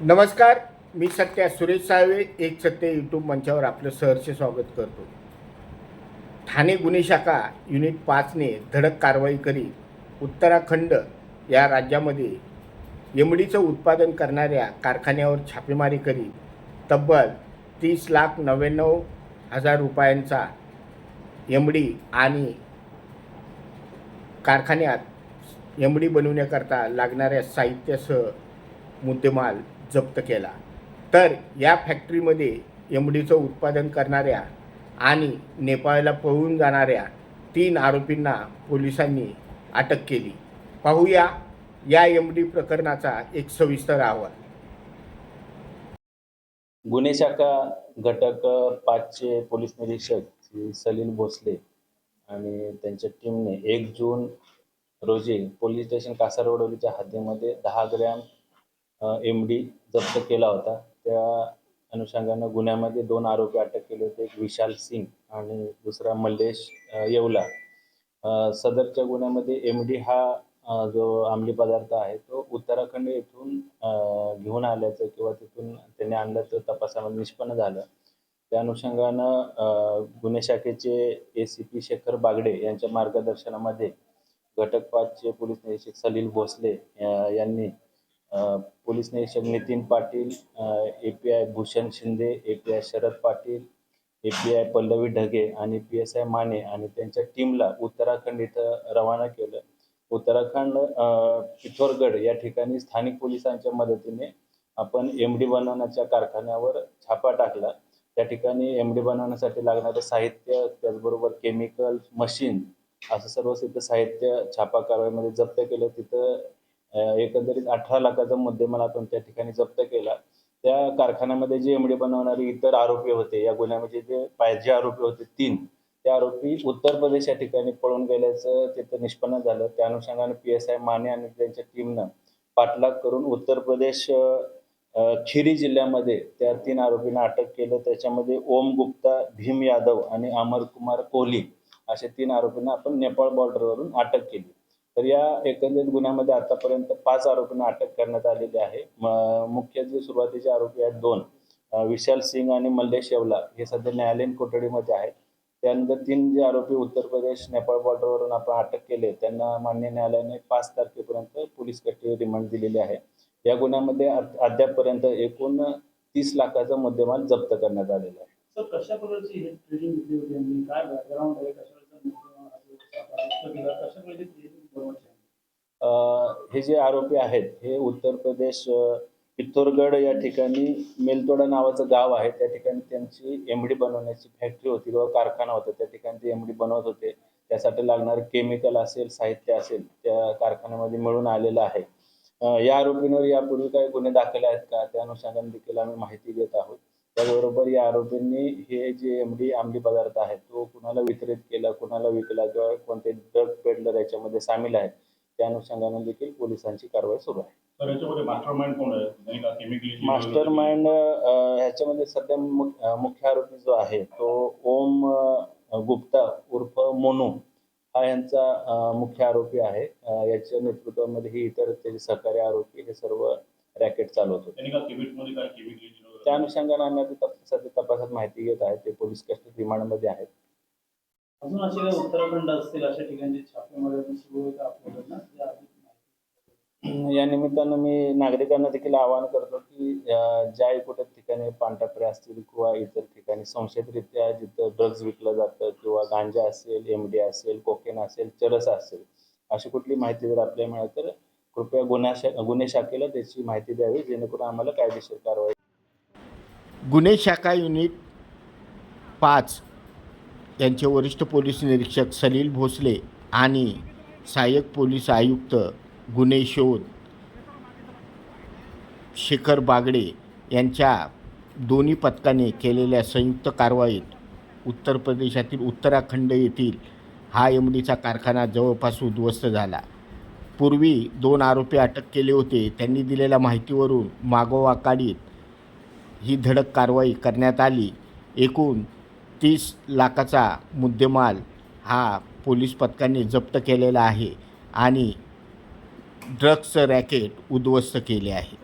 नमस्कार मी सत्या सुरेश साळवे एक सत्य यूट्यूब मंचावर आपलं सहर्ष स्वागत करतो. ठाणे गुन्हे शाखा युनिट पाचने धडक कारवाई करीत उत्तराखंड या राज्यामध्ये एमडीचं उत्पादन करणाऱ्या कारखान्यावर छापेमारी करीत तब्बल तीस लाख नव्याण्णव हजार रुपयांचा एमडी आणि कारखान्यात एमडी बनवण्याकरता लागणाऱ्या साहित्यासह मुद्देमाल जप्त केला. तर या फॅक्टरीमध्ये एमडीचं उत्पादन करणाऱ्या आणि नेपाळला पळून जाणाऱ्या तीन आरोपींना पोलिसांनी अटक केली. पाहूया या एमडी प्रकरणाचा एक सविस्तर अहवाल. गुन्हे शाखा घटक पाचचे पोलीस निरीक्षक श्री सलील भोसले आणि त्यांच्या टीमने एक जून रोजी पोलीस स्टेशन कासारवडोलीच्या हद्दीमध्ये दहा ग्रॅम एम डी जप्त केला होता. त्या अनुषंगानं गुन्ह्यामध्ये दोन आरोपी अटक केले होते. एक विशाल सिंग आणि दुसरा मल्लेश येवला. सदरच्या गुन्ह्यामध्ये एम डी हा जो अंमली पदार्थ आहे तो उत्तराखंड येथून घेऊन आल्याचं किंवा तिथून त्यांनी आणल्याचं तपासामध्ये निष्पन्न झालं. त्या अनुषंगानं गुन्हे शाखेचे A C P Shekhar Bagde यांच्या मार्गदर्शनामध्ये घटक पाचचे पोलीस निरीक्षक सलील भोसले यांनी पोलीस निरीक्षक Nitin Patil A P I Bhushan Shinde A P I Sharad Patil A P I Pallavi Dhage आणि पी एस आय माने आणि त्यांच्या टीमला उत्तराखंड इथं रवाना केलं. उत्तराखंड पिथोरगड या ठिकाणी स्थानिक पोलिसांच्या मदतीने आपण एम डी बनवण्याच्या कारखान्यावर छापा टाकला. त्या ठिकाणी एम डी बनवण्यासाठी लागणारं साहित्य त्याचबरोबर केमिकल मशीन असं सर्व तिथं साहित्य छापा कारवाईमध्ये जप्त केलं. तिथं एकंदरीत अठरा लाखाचा मुद्देमाल आपण त्या ठिकाणी जप्त केला. त्या कारखान्यामध्ये जे एमडी बनवणारे इतर आरोपी होते या गुन्ह्यामध्ये जे पाहिजे आरोपी होते तीन त्या आरोपी उत्तर प्रदेश या ठिकाणी पळून गेल्याचं तिथं निष्पन्न झालं. त्या अनुषंगाने पी एस आय माने आणि त्यांच्या टीमनं पाठलाग करून उत्तर प्रदेश खिरी जिल्ह्यामध्ये त्या तीन आरोपींना अटक केलं. त्याच्यामध्ये ओम गुप्ता भीम यादव आणि अमर कुमार कोहली असे तीन आरोपींना आपण नेपाळ बॉर्डरवरून अटक केली. तर या एकंदरीत गुन्ह्यामध्ये आतापर्यंत पाच आरोपींना अटक करण्यात आलेली आहे. म- मुख्य जे सुरुवातीचे आरोपी आहेत दोन विशाल सिंग आणि मल्लेश येवला हे सध्या न्यायालयीन कोठडीमध्ये आहेत. त्यानंतर तीन जे आरोपी उत्तर प्रदेश नेपाळ बॉर्डरवरून आपण अटक केले. त्यांना मान्य न्यायालयाने पाच तारखेपर्यंत पोलीस कस्टडी रिमांड दिलेली आहे. या गुन्ह्यामध्ये अद्यापपर्यंत एकूण तीस लाखाचा मुद्देमाल जप्त करण्यात आलेला आहे. कशा प्रकारची हे म्हणजे काय बॅकग्राऊंड आहे? कशा हे जे आरोपी आहेत हे उत्तर प्रदेश पिथोरगड या ठिकाणी मेलतोडा नावाचं गाव आहे. त्या ठिकाणी त्यांची एमडी बनवण्याची फॅक्टरी होती किंवा कारखाना होता. त्या ठिकाणी ते एमडी बनवत होते. त्यासाठी लागणारे केमिकल असेल साहित्य असेल त्या कारखान्यामध्ये मिळून आलेलं आहे. या आरोपींवर यापूर्वी काही गुन्हे दाखल आहेत का? त्या अनुषंगाने देखील आम्ही माहिती देत आहोत. त्याचबरोबर या आरोपींनी हे जे एमडी अंमली पदार्थ आहे तो कुणाला वितरित केला कुणाला विकला किंवा कोणते ड्रग पेडलर याच्यामध्ये सामील आहेत त्या अनुषंगाने देखील पोलिसांची कारवाई सुरू आहे. मास्टर माइंड ह्याच्यामध्ये सध्या मुख्य आरोपी जो आहे तो ओम गुप्ता उर्फ मोनू हा यांचा मुख्य आरोपी आहे. याच्या नेतृत्वामध्ये ही इतर त्याचे सहकारी आरोपी हे सर्व रॅकेट चालवत होते. त्या अनुषंगाने आम्ही आता सध्या तपासात माहिती घेत आहे. ते पोलीस कस्टडी रिमांडमध्ये आहेत. अजून असे काही उत्तराखंड असतील अशा ठिकाणी सुरू आपल्याकडनं या निमित्तानं मी नागरिकांना देखील आवाहन करतो की ज्या कुठे ठिकाणी पानटापरे असतील किंवा इतर ठिकाणी संशयितरित्या जिथं ड्रग्ज विकलं जातं किंवा गांजा असेल एम डी असेल कोकेन असेल चरस असेल अशी कुठली माहिती जर आपल्याला मिळाली तर कृपया गुन्हा शा गुन्हे शाखेला त्याची माहिती द्यावी जेणेकरून आम्हाला कायदेशीर कारवाई गुन्हे शाखा युनिट पाच यांचे वरिष्ठ पोलीस निरीक्षक सलील भोसले आणि सहाय्यक पोलीस आयुक्त गुन्हे शोध शेखर बागडे यांच्या दोन्ही पथकाने केलेल्या संयुक्त कारवाईत उत्तर प्रदेशातील उत्तराखंड येथील हा एमडीचा कारखाना जवळपास उद्ध्वस्त झाला. पूर्वी दोन आरोपी अटक केले होते. त्यांनी दिलेल्या माहितीवरून मागोवा काढीत ही धडक कारवाई करण्यात आली. एकूण तीस लाखाचा मुद्देमाल हा पोलीस पथकाने जप्त केलेला आहे आणि ड्रग्सचं रॅकेट उद्ध्वस्त केले आहे.